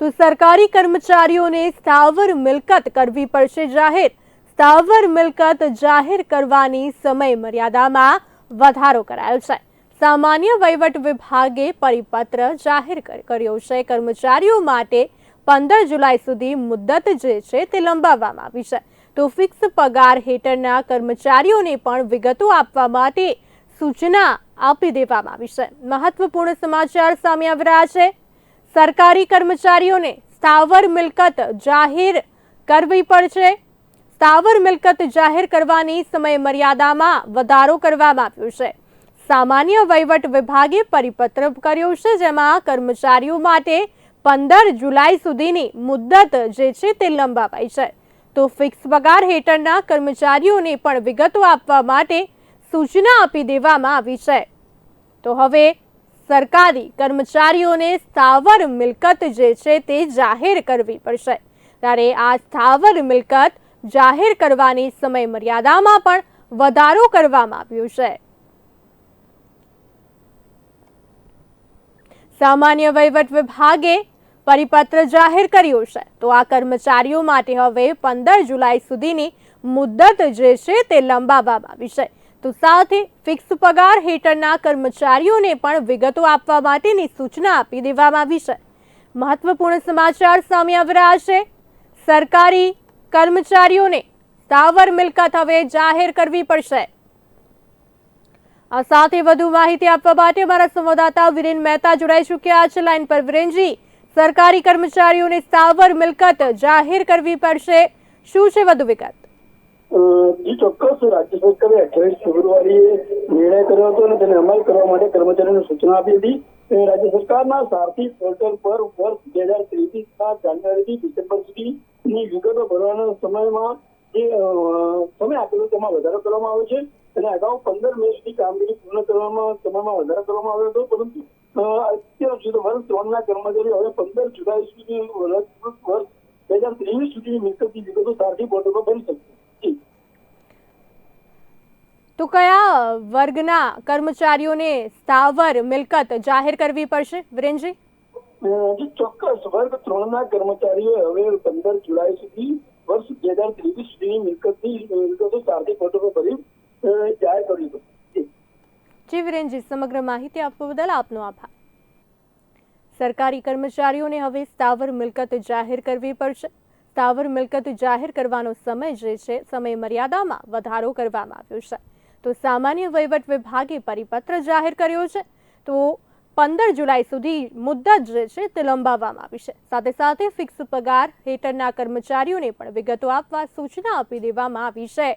તો સરકારી કર્મચારીઓને સ્થાવર મિલકત કરવી પડશે જાહેર. સ્થાવર મિલકત જાહેર કરવાની સમય મર્યાદામાં વધારો કરાયો છે. સામાન્ય વહીવટ વિભાગે પરિપત્ર જાહેર કર્યો છે. કર્મચારીઓ માટે પંદર જુલાઈ સુધી મુદ્દત જે છે તે લંબાવવામાં આવી છે. તો ફિક્સ પગાર હેઠળના કર્મચારીઓને પણ વિગતો આપવા માટે સૂચના આપી દેવામાં આવી છે. મહત્વપૂર્ણ સમાચાર સામે આવી રહ્યા છે. સરકારી કર્મચારીઓને સ્થાવર મિલકત જાહેર કરવી પડશે. સ્થાવર મિલકત જાહેર કરવાની સમય મર્યાદામાં વધારો કરવામાં આવ્યો છે. સામાન્ય વહીવટ વિભાગે પરિપત્ર કર્યો છે, જેમાં કર્મચારીઓ માટે પંદર જુલાઈ સુધીની મુદ્દત જે છે તે લંબાવાઈ છે. તો ફિક્સ પગાર હેઠળના કર્મચારીઓને પણ વિગતો આપવા માટે સૂચના આપી દેવામાં આવી છે. તો હવે સરકારી કર્મચારીઓને સ્થાવર મિલકત જે છે તે જાહેર કરવી પડશે. ત્યારે આ સ્થાવર મિલકત જાહેર કરવાની સમય મર્યાદામાં પણ વધારો કરવામાં આવ્યો છે. સામાન્ય વહીવટ વિભાગે પરિપત્ર જાહેર કર્યો છે. તો આ કર્મચારીઓ માટે હવે પંદર જુલાઈ સુધીની મુદ્દત જે છે તે લંબાવવામાં આવી છે. તો સાથે ફિક્સ પગાર હેઠળના કર્મચારીઓને પણ વિગતો આપવા માટેની સૂચના આપી દેવામાં આવી છે. મહત્વપૂર્ણ સમાચાર સામે આવી રહ્યા છે. સરકારી કર્મચારીઓને સ્થાવર મિલકત હવે જાહેર કરવી પડશે. આ સાથે વધુ માહિતી આપવા માટે અમારા સંવાદદાતા વિરેન મહેતા જોડાઈ ચૂક્યા છે. લાઈન પર વિરેનજી, સરકારી કર્મચારીઓને સ્થાવર મિલકત જાહેર કરવી પડશે. શું છે વધુ વિગત? અ, ચોક્કસ રાજ્ય સરકારે અઠ્યાવીસ ફેબ્રુઆરીએ નિર્ણય કર્યો હતો અને તેને અમલ કરવા માટે કર્મચારીઓને સૂચના આપી હતી. રાજ્ય સરકારના સારથી પોર્ટલ પર વર્ષ બે હજાર ત્રેવીસના જાન્યુઆરીથી ડિસેમ્બર સુધીની વિગતો ભરવાના સમયમાં જે સમય આપેલો તેમાં વધારો કરવામાં આવ્યો છે. અને અગાઉ પંદર મે સુધી કામગીરી પૂર્ણ કરવામાં સમયમાં વધારો કરવામાં આવ્યો હતો. પરંતુ અત્યાર સુધી વર્ષ ત્રણના કર્મચારીઓ હવે પંદર જુલાઈ સુધી વર્ષ બે હજાર ત્રેવીસ સુધીની મિલકતની વિગતો સારથી પોર્ટલ પર ભરી શકશે જી તો કયા વર્ગના કર્મચારીઓને સ્થાવર મિલકત જાહેર કરવી પડશે? વિરેનજી? ચોક્કસ. વર્ગ ત્રણના કર્મચારીઓ હવે પંદર જુલાઈ સુધી વર્ષ બે હજાર ત્રેવીસ સુધીની મિલકતની મિલકતો સારથી ફોટો ભરી જાહેર કરવી જી. જી વિરેનજી સમગ્ર માહિતી આપવા બદલ આપનો આભાર. સરકારી કર્મચારીઓને હવે સ્થાવર મિલકત જાહેર કરવી પડશે. સ્થાવર મિલકત જાહેર કરવાનો સમય જે છે સમય મર્યાદામાં વધારો કરવામાં આવ્યો છે. તો સામાન્ય વહીવટ વિભાગે પરિપત્ર જાહેર કર્યો છે. તો પંદર જુલાઈ સુધી મુદ્દત જે છે તે લંબાવવામાં આવી છે. સાથે સાથે ફિક્સ પગાર હેઠળના કર્મચારીઓને પણ વિગતો આપવા સૂચના આપી દેવામાં આવી છે.